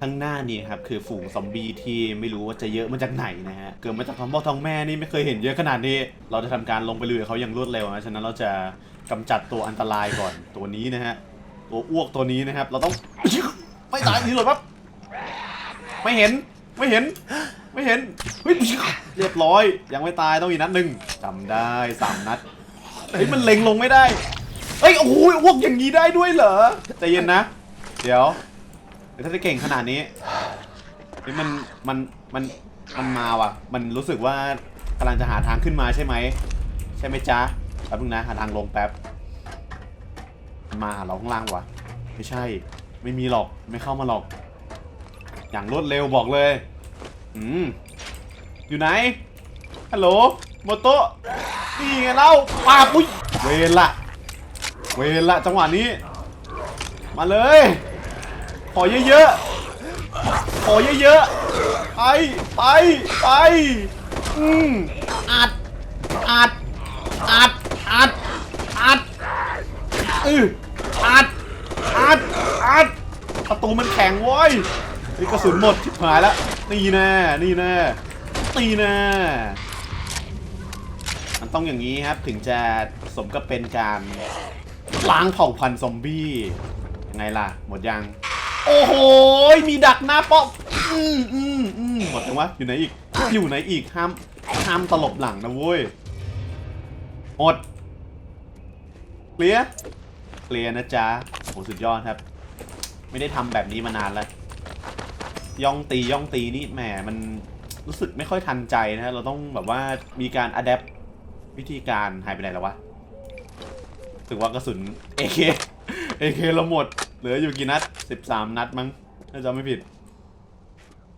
ข้างหน้านี่ครับคือฝูงซอมบี้ที่ไม่รู้ว่าจะเยอะมาจากไหนนะฮะ เกิดมาจากท้องพ่อท้องแม่นี่ไม่เคยเห็นเยอะขนาดนี้ เราจะทำการลงไปลุยเขาอย่างรวดเร็วนะ ฉะนั้นเราจะกำจัดตัวอันตรายก่อนตัวนี้นะฮะ ตัวอ้วกตัวนี้นะครับ เราต้องไม่ตายนี่หรอปั๊บไม่เห็นไม่เห็น ไม่เห็นเฮ้ยเรียบร้อย ยังไม่ตายต้องอีกนัดหนึ่งจำได้สามนัดเฮ้ยมันเล็งลงไม่ได้เฮ้ยโอ้โหอ้วกอย่างนี้ได้ด้วยเหรอใจเย็นนะ เดี๋ยว ถ้าจะเก่งขนาดนี้เฮ้ยมันมันมันมันมาว่ะ มันรู้สึกว่ากำลังจะหาทางขึ้นมาใช่ไหม ใช่ไหมจ๊ะแป๊บนึงนะหาทางลงแป๊บมันมาหาเราข้างล่างวะไม่ใช่ ไม่มีหรอกไม่เข้ามาหรอก อย่างรวดเร็วบอกเลยอืมอยู่ไหนฮัลโหลโมโตะนี่ไงเล่าปาปุ้ยเวรละเวรละจังหวะนี้ มาเลย ขอเยอะๆ ขอเยอะๆ ไป ไป ไป อืมอัด อัด อัด อัด อัดอืออัด อัด อัด ประตูมันแข็งเว้ยนี่กระสุนหมดชิบหายแล้ว นี่แน่ นี่แน่นี่แน่ มันต้องอย่างนี้ครับถึงจะสมกับเป็นการล้างเผ่าพันธุ์ซอมบี้ ไงล่ะ หมดยัง โอ้โห มีดักหน้าป้อมอืมอืมอืมหมดยังวะ อยู่ไหนอีก อยู่ไหนอีก ห้าม ห้ามตลบหลังนะเว้ยหมดเคลียร์เคลียร์นะจ๊ะโหสุดยอดครับ ไม่ได้ทำแบบนี้มานานแล้ว ย่องตีย่องตีนี่แหมมันรู้สึกไม่ค่อยทันใจนะฮะ เราต้องแบบว่ามีการอัดแอปวิธีการหายไปไหนแล้ววะรู้สึกว่ากระสุน AK AK เราหมด เหลืออยู่กี่นัด13นัดมั้งถ้าจำไม่ผิด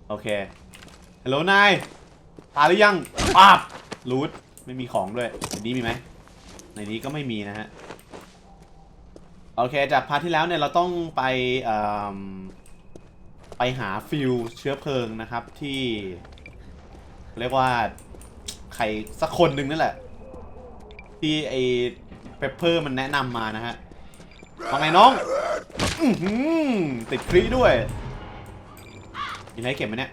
โอเคฮัลโหลนายตายหรือยังปาบรูทไม่มีของด้วยในนี้มีไหมในนี้ก็ไม่มีนะฮะโอเคจากพาร์ทที่แล้วเนี่ยเราต้องไปไปหาฟิลเชื้อเพลิงนะครับที่ เรียกว่าใครสักคนหนึ่งนั่นแหละ ที่ไอเปปเปอร์มันแนะนำมานะฮะ ว่าไงน้องอื้อหือติดครีด้วยมีอะไรเก็บไหมเนี่ย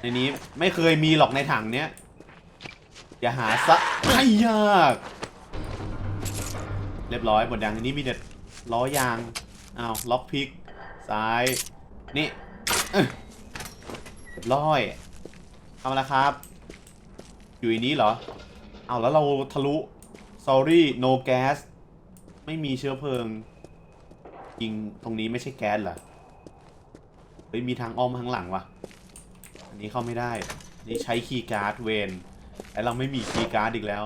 ในนี้ไม่เคยมีหรอกในถังเนี้ยอย่าหาซะไม่ยาก เรียบร้อยหมดยังอันนี้มีเด็ดล้อยางอ้าวล็อกพิกซ้ายนี่เอ้ยเรียบร้อยทำอะไรครับ อยู่ในนี้เหรอเอาแล้วเราทะลุ sorry no gas ไม่มีเชื้อเพลิงยิงตรงนี้ไม่ใช่แก๊สเหรอเฮ้ยมีทางอ้อมข้างหลังว่ะอันนี้เข้าไม่ได้ นี่ใช้คีย์การ์ดเวนแต่เราไม่มีคีย์การ์ดอีกแล้ว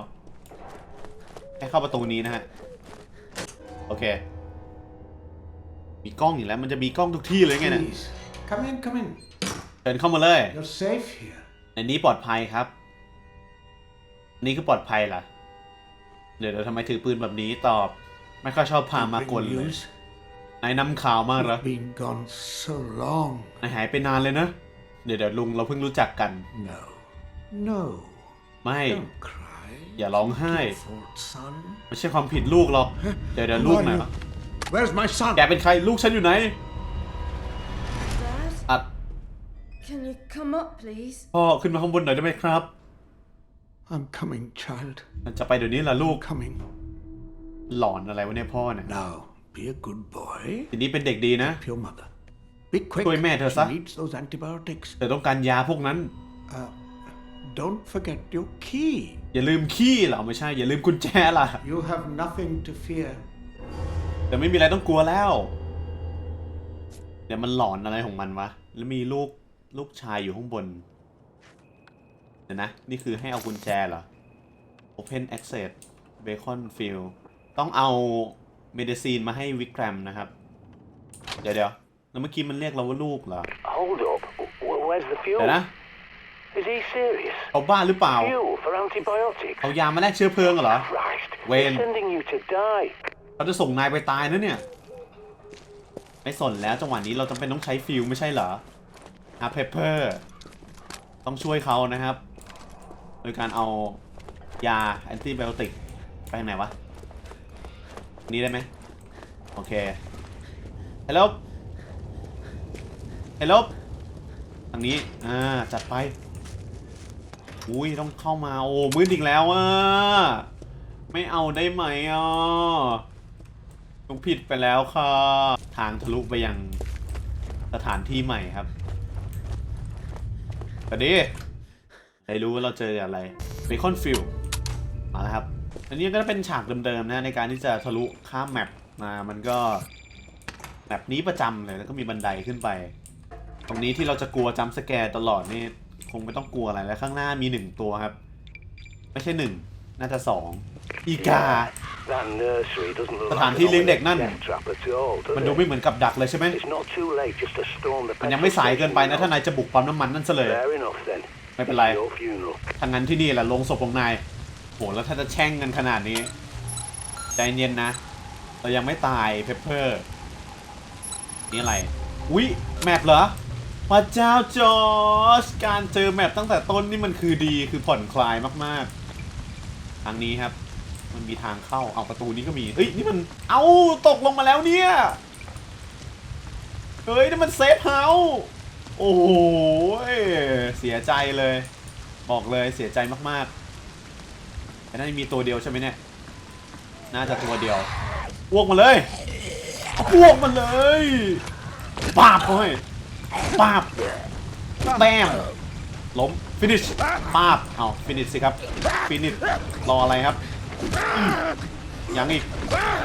ให้เข้าประตูนี้นะฮะ โอเค มีกล้องอีกแล้วมันจะมีกล้องทุกที่เลยไงเนี่ย Please, come in, come in. เดินเข้ามาเลย You're safe here. ในนี้ปลอดภัยครับอันนี้คือปลอดภัยล่ะ เดี๋ยวเดี๋ยวทำไมถือปืนแบบนี้ตอบ ไม่ค่อยชอบพามากล Bring เลย news. นายนำข่าวมาเหรอ You've been gone so long. นายหายไปนานเลยนะ เดี๋ยวเดี๋ยวลุงเราเพิ่งรู้จักกัน No, no. ไม่ Don't cry. อย่าร้องไห้ Your fault, son. ไม่ใช่ความผิดลูกหรอก เดี๋ยวเดี๋ยวลูกไหนวะ Where's my son? แกเป็นใครลูกฉันอยู่ไหน Dad, อัด can you come up, please? พ่อขึ้นมาข้างบนหน่อยได้ไหมครับ I'm coming, child. มันจะไปเดี๋ยวนี้ล่ะลูก Coming. หลอนอะไรวะเนี่ยพ่อเนี่ย Now, be a good boy. ทีนี้เป็นเด็กดีนะ Help Your mother. Be quick. Tôi mẹ thôi She sao? needs those antibiotics. แต่ต้องการยาพวกนั้น Uh, don't forget your key. อย่าลืมขี้เหรอไม่ใช่ อย่าลืมกุญแจล่ะ You have nothing to fear. แต่ไม่มีอะไรต้องกลัวแล้ว เดี๋ยวมันหลอนอะไรของมันวะ แล้วมีลูกลูกชายอยู่ข้างบน เดี๋ยวนะ นี่คือให้เอากุญแจเหรอ Open Access Bacon Field ต้องเอาเมดิซีนมาให้วิกรัมนะครับ เดี๋ยวเดี๋ยวแล้วเมื่อกี้มันเรียกเราว่าลูกเหรอ Hold up. W- where's the เดี๋ยว fuel? นะ Is he serious? เขาบ้าหรือเปล่า Fuel for antibiotics? เอายามาแลกเชื้อเพลิงเหรอ Christ. When? They're sending you to die. เขาจะส่งนายไปตายนะเนี่ย ไม่สนแล้วจังหวะนี้เราจำเป็นต้องใช้ฟิลไม่ใช่เหรออาเพเปอร์ต้องช่วยเขานะครับ โดยการเอายาแอนติไบโอติกไปทางไหนวะ นี่ได้ไหมโอเคฮัลโหลเฮลโหลทางนี้ อ่า จัดไป อุ้ยต้องเข้ามา โอ้ มืดอีกแล้วอะ ไม่เอาได้ไหมอะต้องผิดไปแล้วค่ะ ทางทะลุไปยังสถานที่ใหม่ครับสวัสดีได้รู้ว่าเราเจออะไรเบคอนฟิลมาแล้วครับ อันนี้ก็เป็นฉากเดิมๆนะในการที่จะทะลุข้ามแมปมามันก็แมปนี้ประจำเลยแล้วก็มีบันไดขึ้นไป ตรงนี้ที่เราจะกลัวจัมป์สแกร์ตลอดนี่คงไม่ต้องกลัวอะไรแล้วข้างหน้ามีหนึ่งตัวครับ ไม่ใช่หนึ่งน่าจะสองอีกาสถานที่เลี้ยงเด็กนั่น มันดูไม่เหมือนกับดักเลยใช่ไหมมันยังไม่สายเกินไปนะถ้านายจะบุกปั๊มน้ำมันนั่นซะเลยไม่เป็นไรทางนั้นที่นี่แหละลงศพของนาย โหแล้วถ้าจะแช่งกันขนาดนี้ ใจเย็นนะ เรายังไม่ตายเพปเปอร์ นี่อะไร อุ๊ย แมปเหรอพระเจ้าจอร์จการเจอแมปตั้งแต่ต้นนี่มันคือดีคือผ่อนคลายมากๆ ทางนี้ครับ มันมีทางเข้าเอาประตูนี้ก็มีเฮ้ย นี่มันเอาตกลงมาแล้วเนี่ย เฮ้ย นี่มันเซฟเฮาส์โอ้โหเสียใจเลย บอกเลยเสียใจมากๆ แต่น่าจะมีตัวเดียวใช่ไหมเนี่ย น่าจะตัวเดียวอ้วกมาเลยอ้วกมาเลยปาบเขาให้ปาบแต้มล้มฟินิชปาบเอาฟินิชสิครับฟินิชรออะไรครับอืมยังอีก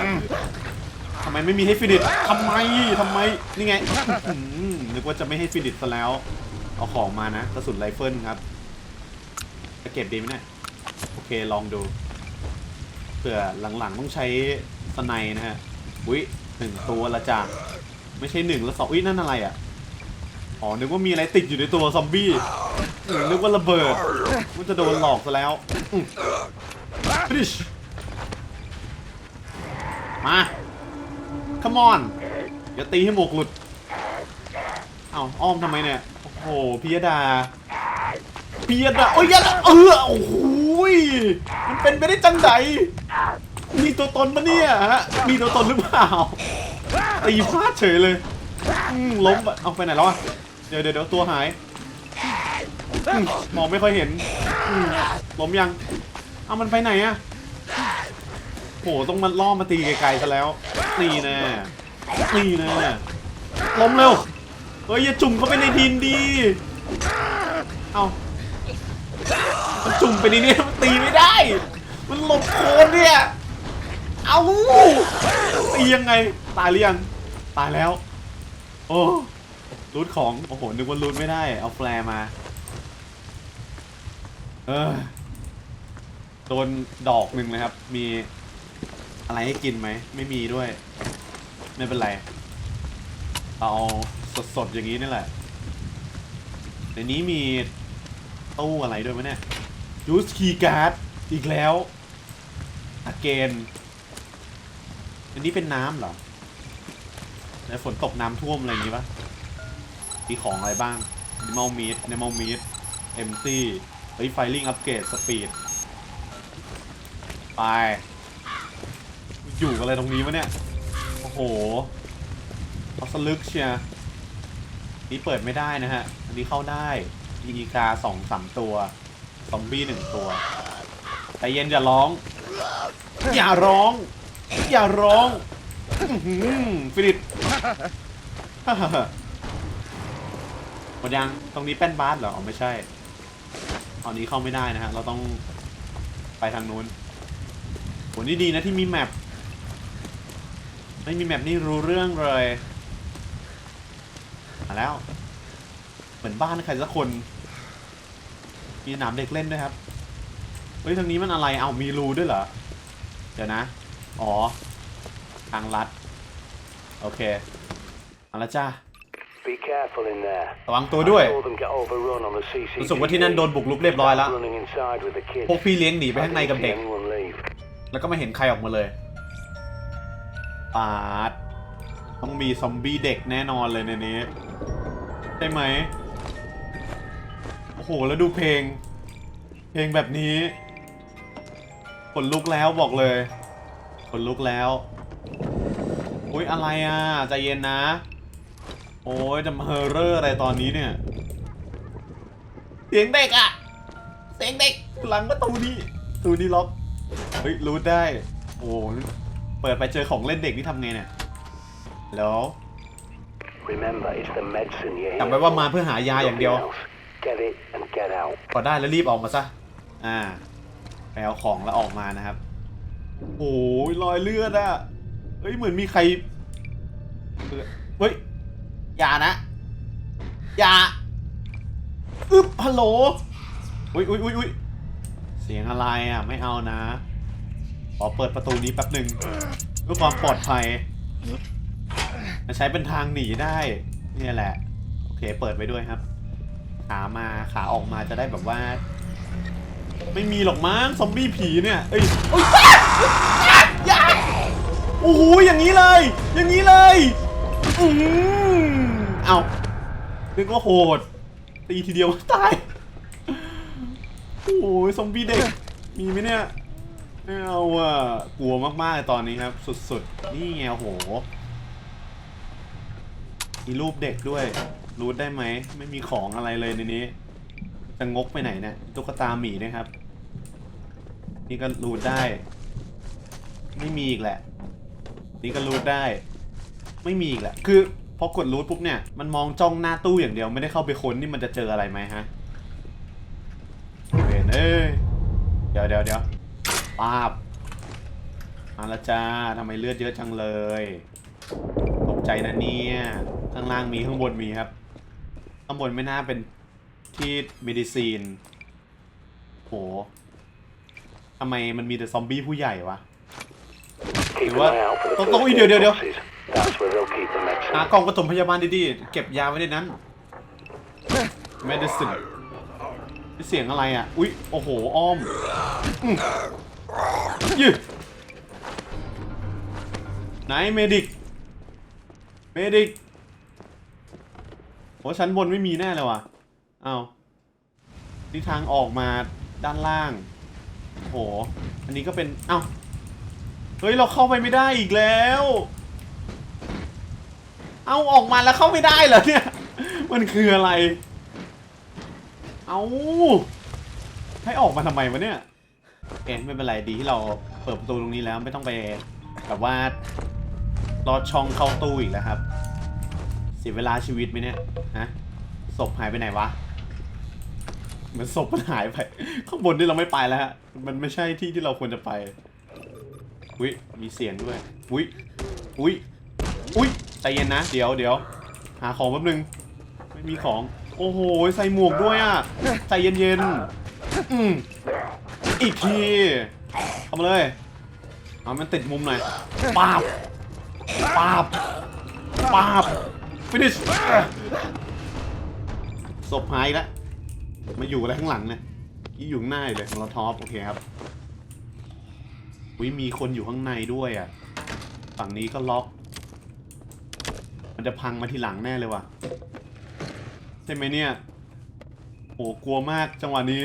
อืมทำไมไม่มีให้ฟินิชทำไมทำไมนี่ไงอื้อหือนึกว่าจะไม่ให้ฟินิชซะแล้ว เอาของมานะกระสุนไรเฟิลครับจะเก็บดีไหมเนี่ยโอเค ลองดูเผื่อหลังๆต้องใช้สไนนะฮะอุ้ยหนึ่งตัวละจ้ะไม่ใช่หนึ่งล้วสองอุ้ยนั่นอะไรอะอ๋อนึกว่ามีอะไรติดอยู่ในตัวซอมบี้นึกว่าระเบิดมันจะโดนหลอกซะแล้วอืม Finish มา come on อย่าตีให้หมกหลุดเอ้าอ้อมทำไมเนี่ยโอ้โหพิยดาเพียดอะโอ้ยยดอะเออโอ้โห ย มันเป็นไปได้จังไดมีตัวตนปะเนี่ยฮะ มีตัวตนหรือเปล่า ตีพลาดเฉยเลยอืมล้มเอาไปไหนแล้วอะเดี๋ยวเดี๋ยวเดี๋ยวตัวหาย มองไม่ค่อยเห็น ล้มยัง เอามันไปไหนอะโหต้องมาล่อมาตีไกลๆซะแล้ว นี่แน่นี่แน่ล้มเร็ว เฮ้ยอย่าจุ่มเข้าไปในดินดี เอา จุ่มไปในนี้มันตีไม่ได้ มันหลบโคนเนี่ย เอาตียังไง ตายหรือยัง ตายแล้ว โอ้รูดของ โอ้โห นึกว่ารูดไม่ได้ เอาแฟร์มา เออ โดนดอกหนึ่งเลยครับ มีอะไรให้กินไหม ไม่มีด้วย ไม่เป็นไร เอาสดๆอย่างนี้นี่แหละในนี้มีตู้อะไรด้วยไหมเนี่ย ยูสคีการ์ดอีกแล้วอเกนอันนี้เป็นน้ำเหรอแล้วฝนตกน้ำท่วมอะไรอย่างงี้ปะมีของอะไรบ้าง Animal Meat Animal Meat Empty เฮ้ย Firing Upgrade Speed ไป อยู่อะไรตรงนี้วะเนี่ย โอ้โหเอาสลึกเชียร์นี่เปิดไม่ได้นะฮะ อันนี้เข้าได้อีกาสองสามตัว ซอมบี้หนึ่งตัวแต่เย็นอย่าร้อง อย่าร้อง อย่าร้องอื้อหือฟิลิปหมดยังตรงนี้แป้นบาสเหรออ๋อไม่ใช่ตอนนี้เข้าไม่ได้นะฮะ เราต้องไปทางนู้นโหนี่ดีนะที่มีแมปไม่มีแมปนี่รู้เรื่องเลย มาแล้ว เหมือนบ้านใครสักคน มีสนามเด็กเล่นด้วยครับ เฮ้ยทางนี้มันอะไร เอามีรูด้วยเหรอ เดี๋ยวนะ อ๋อ ทางลัด โอเค เอาละจ้า Be careful in there. ระวังตัวด้วย I saw them get overrun on the CCTV. รู้สึกว่าที่นั่นโดนบุกรุกเรียบร้อยแล้ว Running inside with the kids. พวกพี่เลี้ยงหนีไป I ข้างใน didn't กับ see เด็ก anyone leave. แล้วก็ไม่เห็นใครออกมาเลยปาดต้องมีซอมบี้เด็กแน่นอนเลยในนี้ ใช่ไหมโอ้โหแล้วดูเพลง เพลงแบบนี้ขนลุกแล้วบอกเลยขนลุกแล้วอุ้ยอะไรอะใจเย็นนะ โอ้ยจะมาเฮอร์เรอร์อะไรตอนนี้เนี่ยเสียงเด็กอะเสียงเด็กหลังประตูนี้ประตูนี้ล็อกเฮ้ยรู้ได้ โอ้เปิดไปเจอของเล่นเด็กนี่ทำไงเนี่ยแล้วจำไว้ว่ามาเพื่อหายาอย่างเดียว Get it and get out. พอได้แล้วรีบออกมาซะ อ่าไปเอาของแล้วออกมานะครับ โอ้ยรอยเลือดอะเฮ้ยเหมือนมีใครเฮ้ย อย่านะ อย่าอึ๊บฮัลโหล อุ้ยอุ้ยอุ้ยอุ้ยเสียงอะไรอะ ไม่เอานะ ขอเปิดประตูนี้แป๊บหนึ่งเพื่อความปลอดภัยจะใช้เป็นทางหนีได้เนี่ยแหละ โอเค เปิดไปด้วยครับ ขามาขาออกมาจะได้แบบว่า ไม่มีหรอกมั้งซอมบี้ผีเนี่ยเอ้ยโอ้ยยาโอ้โหอย่างนี้เลย อย่างนี้เลยอืมเอานึกว่าโหด ตีทีเดียวตายโอ้ยซอมบี้เด็กมีไหมเนี่ยไม่เอาอะกลัวมากๆเลยตอนนี้ครับ สุดๆ นี่ไงโหมีรูปเด็กด้วย รูดได้ไหม ไม่มีของอะไรเลยในนี้ จะงกไปไหนเนี่ยตุ๊กตาหมีนะครับ นี่ก็รูดได้ ไม่มีอีกแหละ นี่ก็รูดได้ ไม่มีอีกแหละ คือพอกดรูดปุ๊บเนี่ย มันมองจ้องหน้าตู้อย่างเดียวไม่ได้เข้าไปค้นนี่มันจะเจออะไรไหมฮะเวนเอ้ยเดี๋ยวเดี๋ยวเดี๋ยวปาบมาละจ้าทำไมเลือดเยอะจังเลย ตกใจนะเนี่ย ข้างล่างมีข้างบนมีครับ ข้างบนไม่น่าเป็นที่เมดิซีน โหทำไมมันมีแต่ซอมบี้ผู้ใหญ่วะ Keep an What? eye out for the Don't- first don't eat aid it, yeah, yeah. boxes. That's where they'll keep the หา medicine. กล่องปฐมพยาบาลดีๆ เก็บยาไว้ในนั้น medicine นี่เสียงอะไรอะ อุ๊ย โอ้โห อ้อมอืมยืดไหนเมดิก เมดิก โอ้ชั้นบนไม่มีแน่เลยว่ะเอาวนี่ทางออกมาด้านล่างโอ้โหอันนี้ก็เป็น เอ้า เฮ้ย เราเข้าไปไม่ได้อีกแล้ว เอาออกมาแล้วเข้าไม่ได้เหรอเนี่ย มันคืออะไร เอาให้ออกมาทำไมวะเนี่ยเอ็นไม่เป็นไรดีที่เราเปิดประตูตรงนี้แล้วไม่ต้องไปแบบว่าลอดช่องเข้าตู้อีกแล้วครับ เสียเวลาชีวิตไหมเนี่ยฮะศพหายไปไหนวะเหมือนศพมันหายไป ข้างบนนี่เราไม่ไปแล้วฮะมันไม่ใช่ที่ที่เราควรจะไปอุ้ยมีเสียงด้วยอุ้ยอุ้ยอุ้ยใจเย็นนะ เดี๋ยวเดี๋ยวหาของแป๊บนึง ไม่มีของ โอ้โห ใส่หมวกด้วยอะ ใจเย็นเย็นๆอืมอีกทีเอามาเลย เอามันติดมุมหน่อยปาบปาบปาบ นิชศพหายแล้วมาอยู่อะไรข้างหลังเนี่ยยี่อยู่ข้างหน้าเลยของเราท็อปโอเคครับวิมีคนอยู่ข้างในด้วยอะ ฝั่งนี้ก็ล็อก มันจะพังมาทีหลังแน่เลยว่ะ ใช่ไหมเนี่ยโหกลัวมากจังหวะนี้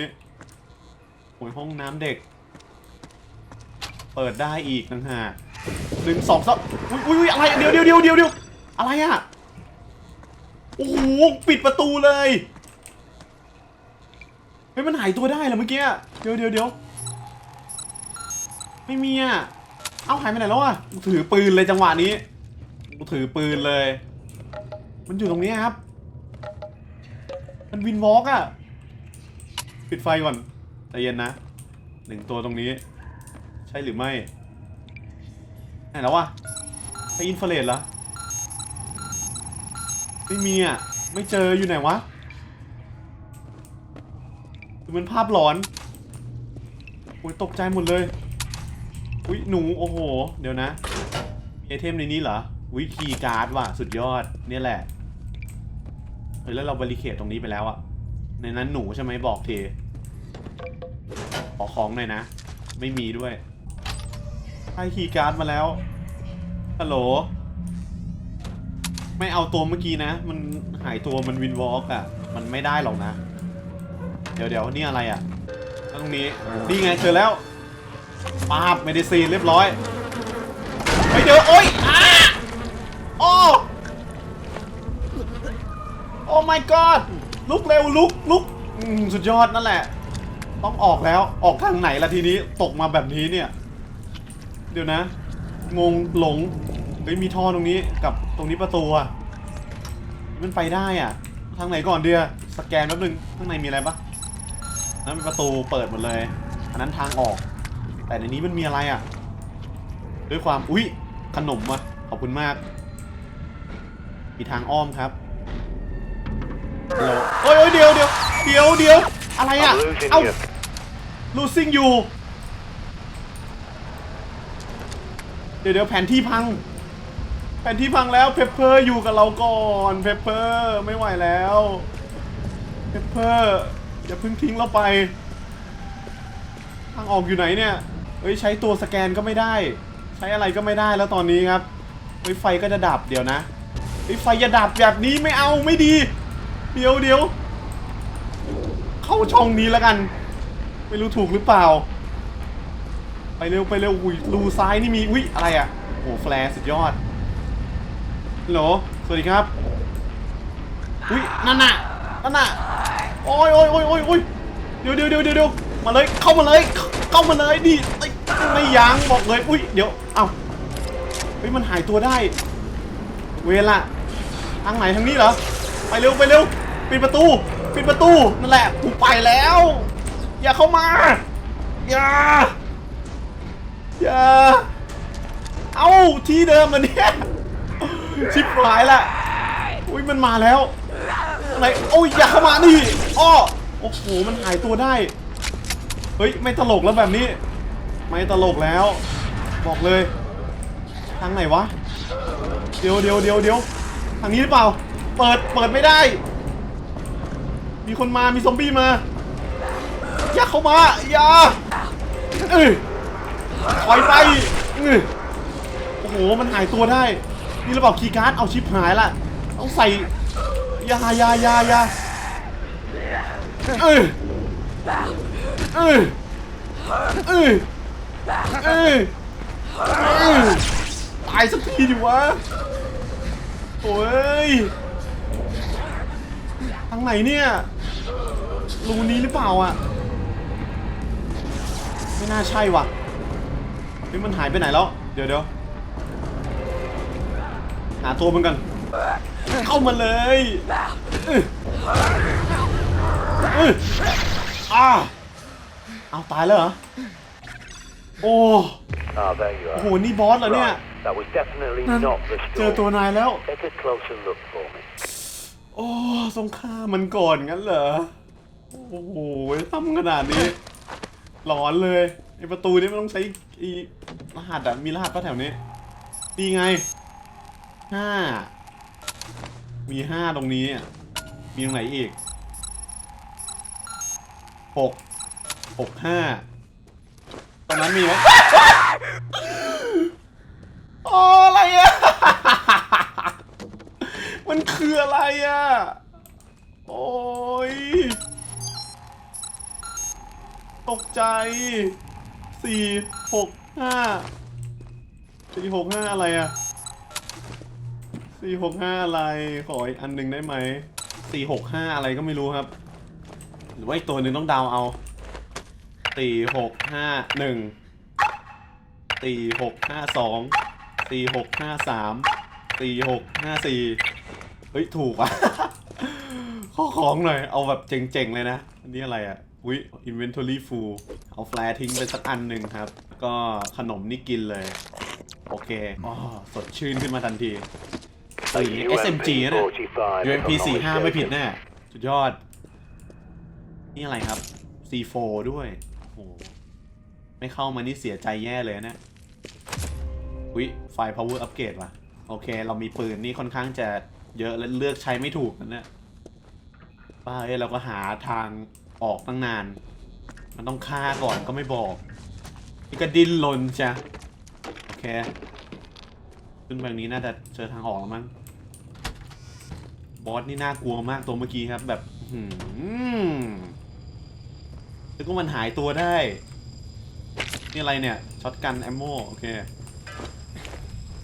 โอ้ยห้องน้ำเด็ก เปิดได้อีกต่างหนึ่งสองสามอุ้ยอุ้ยอะไร เดี๋ยวเดี๋ยวเดี๋ยวเดี๋ยวเดี๋ยวอะไรอะ โอ้โหปิดประตูเลยเฮ้ยมันหายตัวได้เหรอเมื่อกี้เดี๋ยวเดี๋ยวเดี๋ยวไม่มีอะเอ้าหายไปไหนแล้วอะถือปืนเลยจังหวะนี้กูถือปืนเลย มันอยู่ตรงนี้ครับ มันวินวอล์กอะปิดไฟก่อนใจเย็นนะ หนึ่งตัวตรงนี้ ใช่หรือไม่ไหนแล้ววะไปอินฟราเรดเหรอ ไม่มีอะ ไม่เจออยู่ไหนวะคือมันภาพหลอนโอ้ยตกใจหมดเลย อุ้ยหนูโอ้โห เดี๋ยวนะมีไอเทมในนี้เหรอวิคีการ์ดว่ะสุดยอดเนี่ยแหละเฮ้ยแล้วเราบริเคทตรงนี้ไปแล้วอะในนั้นหนูใช่ไหมบอกทีขอของหน่อยนะ ไม่มีด้วยให้คีย์การ์ดมาแล้วฮัลโหล ไม่เอาตัวเมื่อกี้นะ มันหายตัวมันวินวอล์กอะ มันไม่ได้หรอกนะ เดี๋ยวเดี๋ยวนี่อะไรอะ ตรงนี้นี่ไงเจอแล้วปาบเมดิซีนเรียบร้อยเฮ้ยเดี๋ยวโอ๊ยอ้าโอ้โอ้ my god ลุกเร็วลุกลุกสุดยอดนั่นแหละ ต้องออกแล้วออกทางไหนละทีนี้ตกมาแบบนี้เนี่ย เดี๋ยวนะ งงหลงเฮ้ยมีท่อตรงนี้กับ ตรงนี้ประตูอะมันไปได้อะทางไหนก่อนเดียสแกนแป๊บนึงข้างในมีอะไรปะนั่นเป็นประตูเปิดหมดเลย อันนั้นทางออก แต่ในนี้มันมีอะไรอะด้วยความ อุ๊ย ขนมอะขอบคุณมาก มีทางอ้อมครับเดี๋ยวเฮ้ยเฮ้ยเดี๋ยวเดี๋ยวเดี๋ยวเดี๋ยวอะไรอะ I'm losing เอ้า you. losing you เดี๋ยวเดี๋ยวแผนที่พังแผนที่พังแล้วเพปเปอร์อยู่กับเราก่อนเพปเปอร์ไม่ไหวแล้วเพปเปอร์อย่าเพิ่งทิ้งเราไป ทางออกอยู่ไหนเนี่ยเฮ้ยใช้ตัวสแกนก็ไม่ได้ ใช้อะไรก็ไม่ได้แล้วตอนนี้ครับเฮ้ยไฟก็จะดับเดี๋ยวนะเฮ้ยไฟจะดับแบบนี้ไม่เอาไม่ดี เดี๋ยวเดี๋ยวเข้าช่องนี้แล้วกัน ไม่รู้ถูกหรือเปล่า ไปเร็วไปเร็วอุ้ยรูซ้ายนี่มีอุ้ยอะไรอะโอ้แฟลร์สุดยอด ฮัลโหลสวัสดีครับ อุ้ยนั่นน่ะนั่นน่ะโอ้ยโอ้ยโอ้ยโอ้ยโอ้ยเดี๋ยวเดี๋ยวเดี๋ยวเดี๋ยวเดี๋ยวมาเลย เข้ามาเลย เข้าเข้ามาเลยดิเอ้ยไม่ยั้งบอกเลย อุ้ย เดี๋ยว เอ้าเฮ้ย มันหายตัวได้ เวลาทางไหนทางนี้เหรอ ไปเร็ว ไปเร็ว ปิดประตู ปิดประตู นั่นแหละ กูไปแล้ว อย่าเข้ามา อย่า อย่า เอาที่เดิมมันเนี่ย ชิบหายละอุ้ยมันมาแล้ว อะไรโอ้ยอย่าเข้ามานี่อ้อโอ้โหมันหายตัวได้ เฮ้ยไม่ตลกแล้วแบบนี้ ไม่ตลกแล้ว บอกเลย ทางไหนวะ เดี๋ยวเดี๋ยวเดี๋ยวเดี๋ยวทางนี้หรือเปล่า เปิดเปิดไม่ได้ มีคนมามีซอมบี้มา อย่าเข้ามาอย่าเอ้ยถอยไปอื้อโอ้โหมันหายตัวได้ นี่ระเบิดคีย์การ์ดเอาชิปหายละต้องใส่ยายายายาเอ้ยเอ้ยเอ้ยเอ้ยเอ้ยตายสักทีดิวะโอ้ยทางไหนเนี่ยรูนี้หรือเปล่าอะ ไม่น่าใช่ว่ะเฮ้มันหายไปไหนแล้ว เดี๋ยวเดี๋ยวาตัวมันกัน เข้ามาเลยอื้ออื้ออ่าเอาตายแล้วเหรอ โอ้ Ah, there you โอ้ are. โห นี่บอสเหรอเนี่ย Right. That was definitely None. not the เจอตั storm. วนายแล้ว Take a closer look for me. โอ้สงฆ่ามันก่อนงั้นเหรอ โอ้โหทำขนาดนี้ หลอนเลยไอประตูนี้มันต้องใช้อีรหัสอะมีรหัสปะแถวนี้ดีไง ห้า มีห้าตรงนี้ มีตรงไหนอีกหกหกห้าตรงนั้นมีไหมโอ้อะไรอะมันคืออะไรอะโอ้ย ตกใจสี่หกห้าสี่หกห้าอะไรอะ สี่หกห้าอะไร ขออีกอันหนึ่งได้ไหมสี่หกห้าอะไรก็ไม่รู้ครับ หรือว่าอีกตัวหนึ่งต้องเดาวเอาสี่หกห้าหนึ่งสี่หกห้าสองสี่หกห้าสามสี่หกห้าสี่เฮ้ย ถูกอะข้อของหน่อย เอาแบบเจ๋งๆ เลยนะ อันนี้อะไรอะ อุ้ย inventory full เอาแฟลร์ทิ้งไปสักอันหนึ่งครับ ก็ขนมนี่กินเลย โอเค อ๋อ สดชื่นขึ้นมาทันที A สี SMG นะเนี่ย 45. if I'm UMP not 45ไม่ผิด mistaken. แน่สุดยอด นี่อะไรครับ C4 ด้วยโอ้โหไม่เข้ามานี่เสียใจแย่เลยนะเนี่ยอุ้ยไฟ power upgrade ว่ะ โอเค เรามีปืนนี่ค่อนข้างจะเยอะและเลือกใช้ไม่ถูกนะเนี่ยป้าเอ้ยเราก็หาทางออกตั้งนาน มันต้องฆ่าก่อนก็ไม่บอก นี่ก็ดิ้นรนจ้ะ โอเค ขึ้นไปตรงนี้น่าจะเจอทางออกแล้วมั้ง บอสนี่น่ากลัวมากตัวเมื่อกี้ครับ แบบหืมแล้วก็มันหายตัวได้ นี่อะไรเนี่ยช็อตกันแอมโมโอเค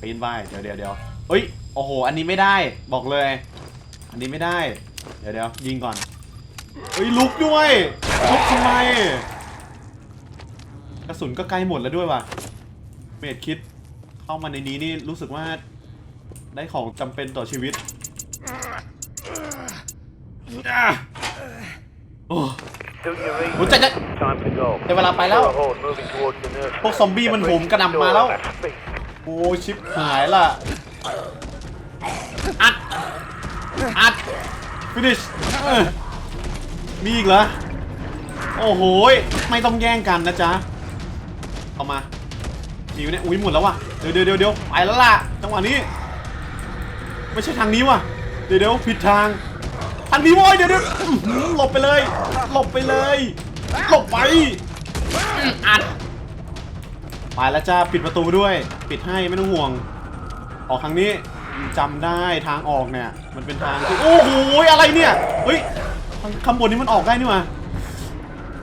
ปีนไปเดี๋ยวเดี๋ยวเดี๋ยวเฮ้ยโอ้โห อันนี้ไม่ได้บอกเลย อันนี้ไม่ได้ เดี๋ยวเดี๋ยวยิงก่อนเฮ้ยลุกด้วยลุกทำไมกระสุนก็ใกล้หมดแล้วด้วยว่ะเมดคิดเข้ามาในนี้นี่รู้สึกว่าได้ของจำเป็นต่อชีวิต โอ้ Do your reading. โหจะจะ Time to go. ได้เวลาไปแล้ว Saw a horde moving towards the nursery. พวกซอมบี้มันโหมกระหน่ำมาแล้ว At speed. โอ้ชิปหายล่ะอัด อัด ฟินิชมีอีกเหรอ โอ้โหยไม่ต้องแย่งกันนะจ๊ะ เอามาดีวะเนี่ย อุ้ยหมดแล้วว่ะเดี๋ยวเดี๋ยวเดี๋ยวเดี๋ยวไปแล้วล่ะ จังหวะนี้ ไม่ใช่ทางนี้ว่ะ เดี๋ยวเดี๋ยวผิดทาง ทางนี้โว้ยเดี๋ยวเดี๋ยวอื้อหือหลบไปเลย หลบไปเลย หลบไปอื้ออัดไปแล้วจ้าปิดประตูด้วย ปิดให้ไม่ต้องห่วง ออกทางนี้จำได้ทางออกเนี่ย มันเป็นทางที่โอ้โหอะไรเนี่ยเฮ้ยข้างข้างบนนี้มันออกได้นี่หว่า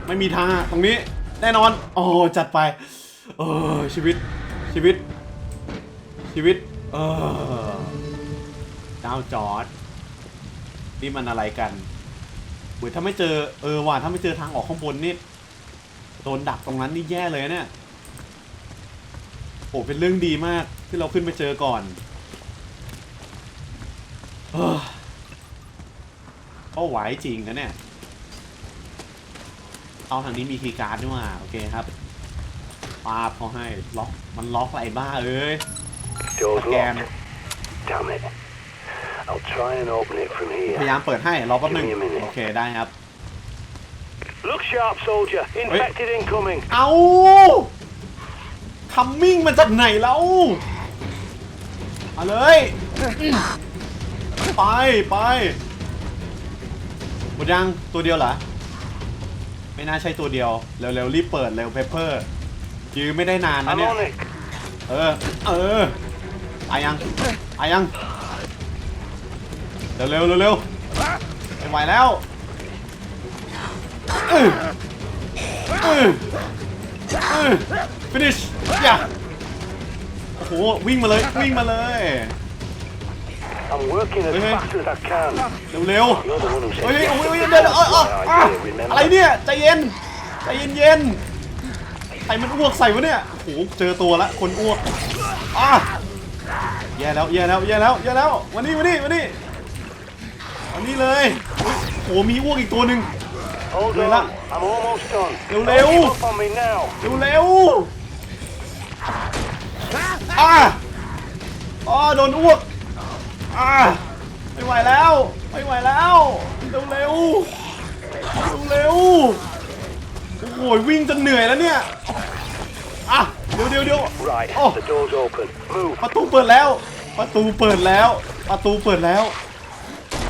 ไม่มีทางอะตรงนี้แน่นอนโอ้จัดไปเออชีวิตชีวิต ชีวิต เออดาวจอร์ด นี่มันอะไรกันเฮ้ยถ้าไม่เจอเออว่ะถ้าไม่เจอทางออกข้างบนนี่โดนดักตรงนั้นนี่แย่เลยนะเนี่ยโอ้เป็นเรื่องดีมากที่เราขึ้นไปเจอก่อนเฮ้อก็ไหวจริงนะเนี่ย เอาทางนี้มีคีย์การ์ดด้วยว่ะโอเคครับปาบเขาให้ล็อกมันล็อกอะไรบ้าเอ้ย Door's Again. locked. Damn it. I'll try and open it from พยา here. ยามเปิดให้รอแป๊บหนึง Give me a minute. โอเคได้ครับ Look sharp, soldier. Infected incoming. เอาคัมมิ่งมาจากไหนแล้วมาเลยไปไปหมดยังตัวเดียวเหรอ ไม่น่าใช่ตัวเดียว เร็วๆรีบเปิดเร็วเพเปอร์ ยื้อไม่ได้นานนะ I'm เนี่ย on it. เออ เอออายังอายัง เร็วเร็วเร็วไม่ไหวแล้วเออเออเออ finish อย่าโอ้โห วิ่งมาเลย วิ่งมาเลย I'm working as Okay. fast as I can. เร็วเร็ว You're the one who said เฮ้ย yes โอ้ย to โอ้ย the เดี๋ยวเดี๋ยวเออออ my อะ idea, remember? อะไรเนี่ย ใจเย็น ใจเย็นเย็นใครมันอ้วกใส่วะเนี่ย โอ้โห เจอตัวละ คนอ้วกอะแย่แล้ว แย่แล้ว แย่แล้ว แย่แล้ว วันนี้วันนี้วันนี้ วันนี้เลยอุ๊ยโอ้โหมีอ้วกอีกตัวหนึ่ง Hold Wait on. up. I'm almost done. Leo, Don't Leo. give up on me now. เร็วเร็วอะอ๋อโดนอ้วกอะไม่ไหวแล้วไม่ไหวแล้วเร็วเร็วเร็วเร็วโอ้โหวิ่งจนเหนื่อยแล้วเนี่ยอะเดี๋ยวเดี๋ยวเดี๋ยว Right. Oh. The door's open. Move. ประตูเปิดแล้ว ประตูเปิดแล้ว ประตูเปิดแล้ว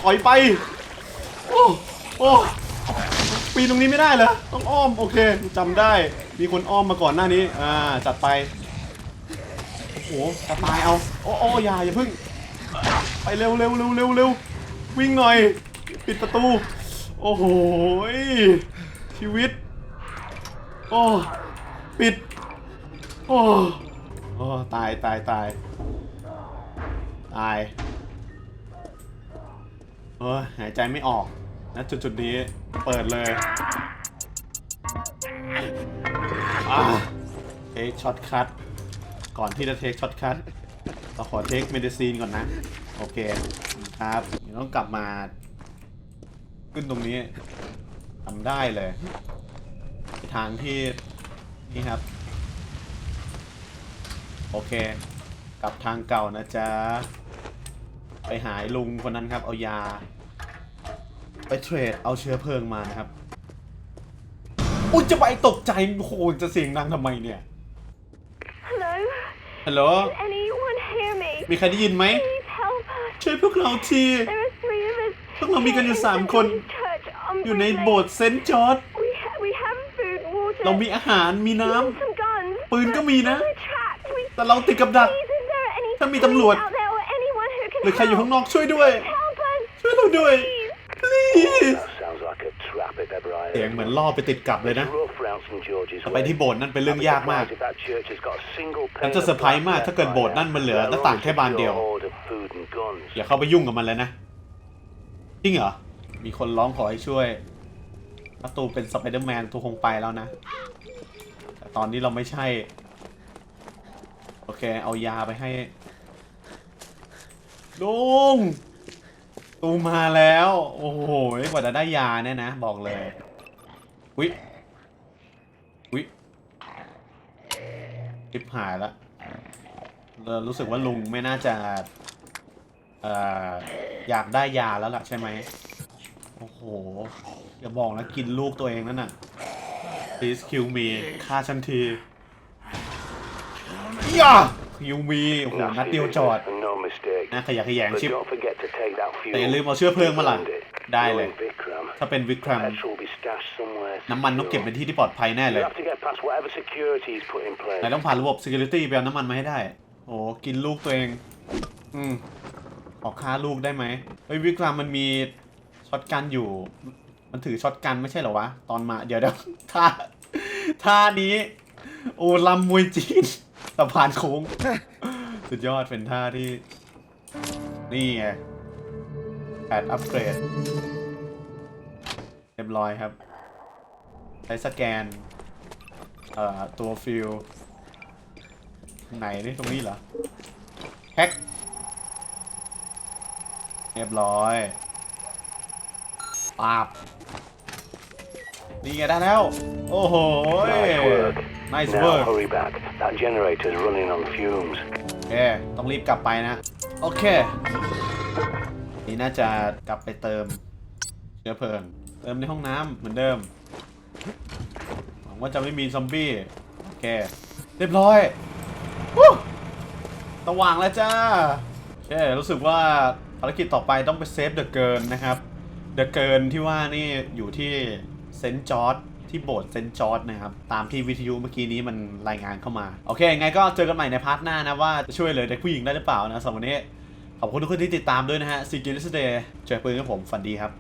ถอยไป โอ้โอ้ปีนตรงนี้ไม่ได้เหรอต้องอ้อมโอเคจำได้ มีคนอ้อมมาก่อนหน้านี้ อ่าจัดไป โอ้โหจะตายเอาโอ้โอ้อย่าอย่าพึ่ง ไปเร็วเร็วเร็วเร็วเร็ววิ่งหน่อย ปิดประตู โอ้โหชีวิต โอ้ปิด โอ้โอ้ตายตายตายตาย เออหายใจไม่ออกนะจุดจุดๆนี้เปิดเลยอ่าเทคช็อตคัทก่อนที่จะเทคช็อตคัทเราขอเทคเมดิซีนก่อนนะ โอเคครับต้องกลับมา ขึ้นตรงนี้ทำได้เลย ทางที่นี่ครับ โอเค กลับทางเก่านะจ๊ะ ไปหายลุงคนนั้นครับ เอายา ไปเทรดเอาเชื้อเพลิงมานะครับ อุ้ยจะไปตกใจโอ้โหจะเสียงดังทำไมเนี่ย Hello? ฮัลโหล Anyone hear me? มีใครได้ยินไหม Please help us. ช่วยพวกเราที There are three of us. พวกเรามีกันอยู่สามคน Church on อยู่ใน Bridge โบสถ์เซนต์จอร์ด Lane. We, ha- we have food, water. เรามีอาหารมีน้ and some guns. ปืนก็มีนะ but We're trapped. We, ำแต่เราติดกับดัก please, is there any ถ้ามีตำรวจ police out there or anyone who can หรือใครอยู่ help? ข้างนอกช่วยด้วย Help us. ช่วยเราด้วย please That sounds like a trap if ever I เสียง heard เหมือน one. ล่อไปติดกลับเลยนะ It's rough round St. George's ไปที่ Way. โบสถ์นั่นเป็นเรื่อง I'd be ยากมาก surprised if that church has got a single ฉัน pane จะ of เซอร์ไพรส์ glass มาก left ถ้าเกิด by โบสถ์นั่นมันเหลือ now. หน้าต่างแค่บานเดียว They're all secure horde of food and guns. อย่าเข้าไปยุ่งกับมันเลยนะ จริงเหรอ มีคนร้องขอให้ช่วยถ้าตูเป็นสไปเดอร์แมนตูคงไปแล้วนะ แต่ตอนนี้เราไม่ใช่ โอเค เอายาไปให้ ลุงตูมาแล้ว โอ้โหกว่าจะได้ยาเนี่ยนะ บอกเลยวิวิคลิปหายล้วเรารู้สึกว่าลุงไม่น่าจะเอ่ออยากได้ยาแล้วล่ะใช่ไหมโอ้โห อย่าบอกนะกินลูกตัวเองนั่นน่ะ please kill me ฆ่าฉันทีย่า kill me โอ้โหนัดเดียวจอด นะขยะแขยง But ชิป don't forget to take that fuel. แต่อย่าลืมเอาเชื้อเพลิงมาหลัง Fund it. ได้เลย Knowing Vikram, ถ้าเป็นวิครัม petrol will be stashed somewhere. น้ำมันต้องเก็บ secure. เป็นที่ที่ปลอดภัยแน่เลย You have to get past whatever security he's put in place. นายต้องผ่านระบบ security ไปเอาน้ำมันมาให้ได้ โอ้กินลูกตัวเอง อืมออกฆ่าลูกได้ไหมเฮ้ยวิกรามมันมีช็อตกันอยู่ มันถือช็อตกันไม่ใช่เหรอวะ ตอนมาเดี๋ยวเดี๋ยวท่าท่านี้ โอ้ลำมวยจีนสะพานโค้ง สุดยอดเป็นท่าที่ นี่ไงแปดอัปเกรด เรียบร้อยครับ ใช้สแกน เอ่อ ตัวฟิลไหนนี่ตรงนี้เหรอ แฮก เรียบร้อยปาบนี่ไงได้แล้ว โอ้โห Nice work. nice now work hurry back. That generator's running on fumes. โอเค ต้องรีบกลับไปนะ โอเค นี่น่าจะกลับไปเติมเชื้อเพลิง เติมในห้องน้ำเหมือนเดิม หวังว่าจะไม่มีซอมบี้ โอเค เรียบร้อยสว่างแล้วจ้า โอเค รู้สึกว่าภารกิจต่อไปต้องไปเซฟเดอะเกินนะครับ เดอะเกินที่ว่านี่อยู่ที่เซนต์จอร์ด ที่โบสถ์เซนจอร์ดนะครับ ตามที่วิทยุเมื่อกี้นี้มันรายงานเข้ามา โอเคไงก็เจอกันใหม่ในพาร์ทหน้านะว่าจะช่วยเหลือเด็กผู้หญิงได้หรือเปล่านะสำหรับวันนี้ ขอบคุณทุกคนที่ติดตามด้วยนะฮะซีกิลิสเดย์เจอปืนกับผมฝันดีครับ